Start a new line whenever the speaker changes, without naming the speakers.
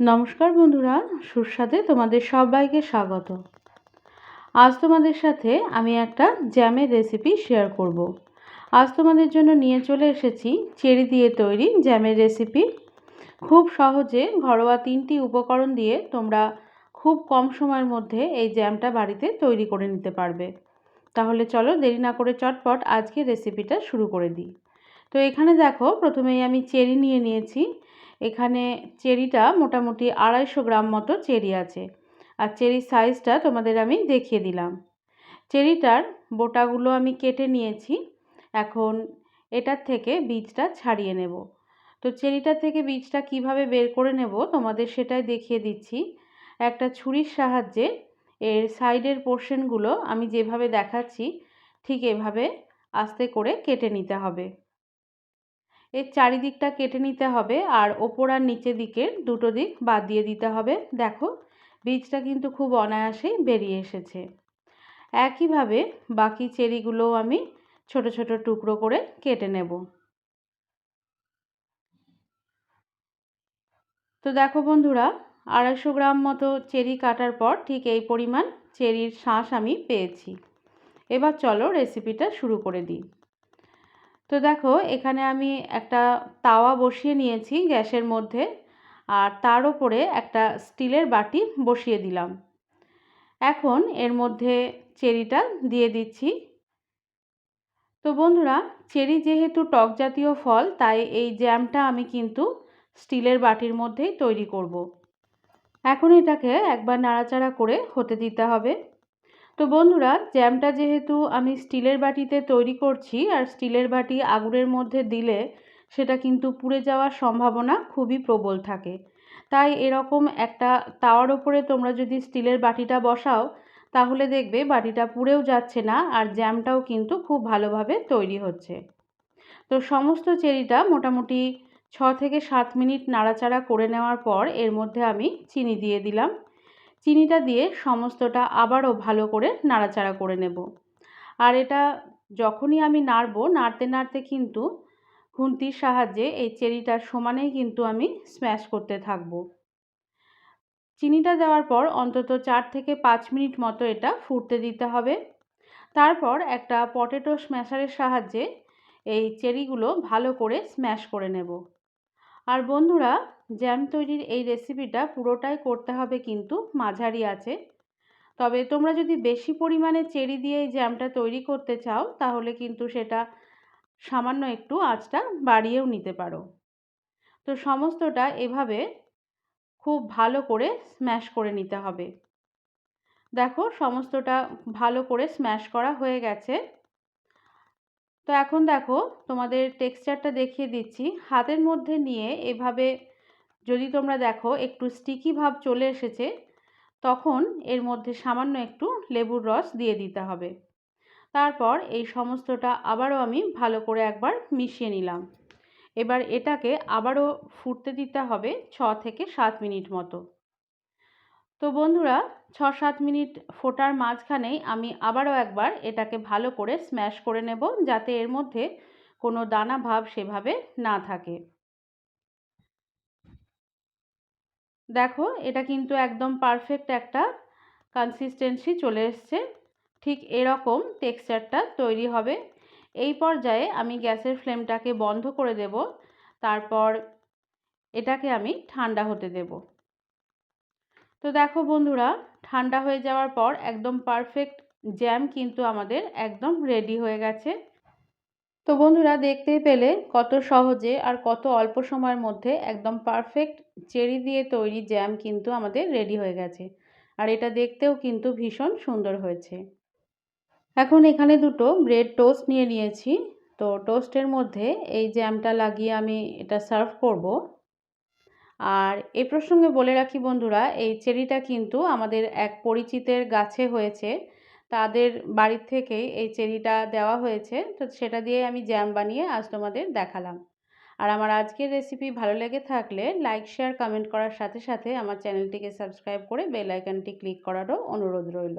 নমস্কার বন্ধুরা, সুস্বাদে তোমাদের সবাইকে স্বাগত। আজ তোমাদের সাথে আমি একটা জ্যামের রেসিপি শেয়ার করব। আজ তোমাদের জন্য নিয়ে চলে এসেছি চেরি দিয়ে তৈরি জ্যামের রেসিপি খুব সহজে ঘরোয়া তিনটি উপকরণ দিয়ে তোমরা খুব কম সময়ের মধ্যে এই জ্যামটা বাড়িতে তৈরি করে নিতে পারবে। তাহলে চলো দেরি না করে চটপট আজকে রেসিপিটা শুরু করে দিই। তো এখানে দেখো, প্রথমেই আমি চেরি নিয়ে নিয়েছি। এখানে চেরিটা মোটামুটি আড়াইশো গ্রাম মতো চেরি আছে। আর চেরির সাইজটা তোমাদের আমি দেখিয়ে দিলাম। চেরিটার বোটাগুলো আমি কেটে নিয়েছি। এখন এটার থেকে বীজটা ছাড়িয়ে নেব। তো চেরিটা থেকে বীজটা কীভাবে বের করে নেব তোমাদের সেটাই দেখিয়ে দিচ্ছি। একটা ছুরির সাহায্যে এর সাইডের পোর্শনগুলো আমি যেভাবে দেখাচ্ছি ঠিক এভাবে আস্তে করে কেটে নিতে হবে। এর চারিদিকটা কেটে নিতে হবে আর ওপর আর নিচে দিকের দুটো দিক বাদ দিয়ে দিতে হবে। দেখো, বীজটা কিন্তু খুব অনায়াসেই বেরিয়ে এসেছে। একইভাবে বাকি চেরিগুলোও আমি ছোট ছোট টুকরো করে কেটে নেব। তো দেখো বন্ধুরা, আড়াইশো গ্রাম মতো চেরি কাটার পর ঠিক এই পরিমাণ চেরির শাঁস আমি পেয়েছি। এবার চলো রেসিপিটা শুরু করে দিই। তো দেখো, এখানে আমি একটা তাওয়া বসিয়ে নিয়েছি গ্যাসের মধ্যে আর তার ওপরে একটা স্টিলের বাটি বসিয়ে দিলাম। এখন এর মধ্যে চেরিটা দিয়ে দিচ্ছি। তো বন্ধুরা, চেরি যেহেতু টক জাতীয় ফল, তাই এই জ্যামটা আমি কিন্তু স্টিলের বাটির মধ্যেই তৈরি করব। এখন এটাকে একবার নাড়াচাড়া করে হতে দিতে হবে। তো বন্ধুরা জ্যামটা যেহেতু আমি স্টিলের বাটিতে তৈরি করছি, আর স্টিলের বাটি আগুনের মধ্যে দিলে সেটা কিন্তু পুড়ে যাওয়ার সম্ভাবনা খুবই প্রবল থাকে। তাই এরকম একটা তাওয়ার ওপরে তোমরা যদি স্টিলের বাটিটা বসাও, তাহলে দেখবে বাটিটা পুড়েও যাচ্ছে না, আর জ্যামটাও কিন্তু খুব ভালোভাবে তৈরি হচ্ছে। তো সমস্ত চেরিটা মোটামুটি ছ থেকে সাত মিনিট নাড়াচাড়া করে নেওয়ার পর এর মধ্যে আমি চিনি দিয়ে দিলাম। চিনিটা দিয়ে সমস্তটা আবারও ভালো করে নাড়াচাড়া করে নেব। আর এটা যখনই আমি নাড়ব, নাড়তে নাড়তে কিন্তু খুন্তির সাহায্যে এই চেরিটার সমানেই কিন্তু আমি স্ম্যাশ করতে থাকব। চিনিটা দেওয়ার পর অন্তত চার থেকে পাঁচ মিনিট মতো এটা ফুটতে দিতে হবে। তারপর একটা পটেটো স্ম্যাশারের সাহায্যে এই চেরিগুলো ভালো করে স্ম্যাশ করে নেব। আর বন্ধুরা, জ্যাম তৈরির এই রেসিপিটা পুরোটাই করতে হবে কিন্তু মাঝারি আছে তবে তোমরা যদি বেশি পরিমাণে চেরি দিয়ে এই জ্যামটা তৈরি করতে চাও, তাহলে কিন্তু সেটা সামান্য একটু আঁচটা বাড়িয়েও নিতে পারো। তো সমস্তটা এভাবে খুব ভালো করে স্ম্যাশ করে নিতে হবে। দেখো, সমস্তটা ভালো করে স্ম্যাশ করা হয়ে গেছে। তো এখন দেখো তোমাদের টেক্সচারটা দেখিয়ে দিচ্ছি। হাতের মধ্যে নিয়ে এভাবে যদি তোমরা দেখো একটু স্টিকি ভাব চলে এসেছে, তখন এর মধ্যে সামান্য একটু লেবুর রস দিয়ে দিতে হবে। তারপর এই সমস্তটা আবারও আমি ভালো করে একবার মিশিয়ে নিলাম। এবার এটাকে আবারও ফুটতে দিতে হবে ছ থেকে সাত মিনিট মতো। তো বন্ধুরা ছ সাত মিনিট ফোটার মাঝখানেই আমি আবারও একবার এটাকে ভালো করে স্ম্যাশ করে নেব যাতে এর মধ্যে কোনো দানা ভাব সেভাবে না থাকে। দেখো, এটা কিন্তু একদম পারফেক্ট একটা কনসিস্টেন্সি চলে এসছে। ঠিক এরকম টেক্সচারটা তৈরি হবে। এই পর্যায়ে আমি গ্যাসের ফ্লেমটাকে বন্ধ করে দেব। তারপর এটাকে আমি ঠান্ডা হতে দেব। তো দেখো বন্ধুরা, ঠান্ডা হয়ে যাওয়ার পর একদম পারফেক্ট জ্যাম কিন্তু আমাদের একদম রেডি হয়ে গেছে। তো বন্ধুরা, দেখতেই পেলে কত সহজে আর কত অল্প সময়ের মধ্যে একদম পারফেক্ট চেরি দিয়ে তৈরি জ্যাম কিন্তু আমাদের রেডি হয়ে গেছে। আর এটা দেখতেও কিন্তু ভীষণ সুন্দর হয়েছে। এখন এখানে দুটো ব্রেড টোস্ট নিয়ে নিয়েছি। তো টোস্টের মধ্যে এই জ্যামটা লাগিয়ে আমি এটা সার্ভ করব। আর এ প্রসঙ্গে বলে রাখি বন্ধুরা, এই চেরিটা কিন্তু আমাদের এক পরিচিতের গাছে হয়েছে। তাদের বাড়ির থেকেই এই চেরিটা দেওয়া হয়েছে। তো সেটা দিয়ে আমি জ্যাম বানিয়ে আজ তোমাদের দেখালাম। আর আমার আজকের রেসিপি ভালো লেগে থাকলে লাইক শেয়ার কমেন্ট করার সাথে সাথে আমার চ্যানেলটিকে সাবস্ক্রাইব করে বেল আইকনটি ক্লিক করারও অনুরোধ রইল।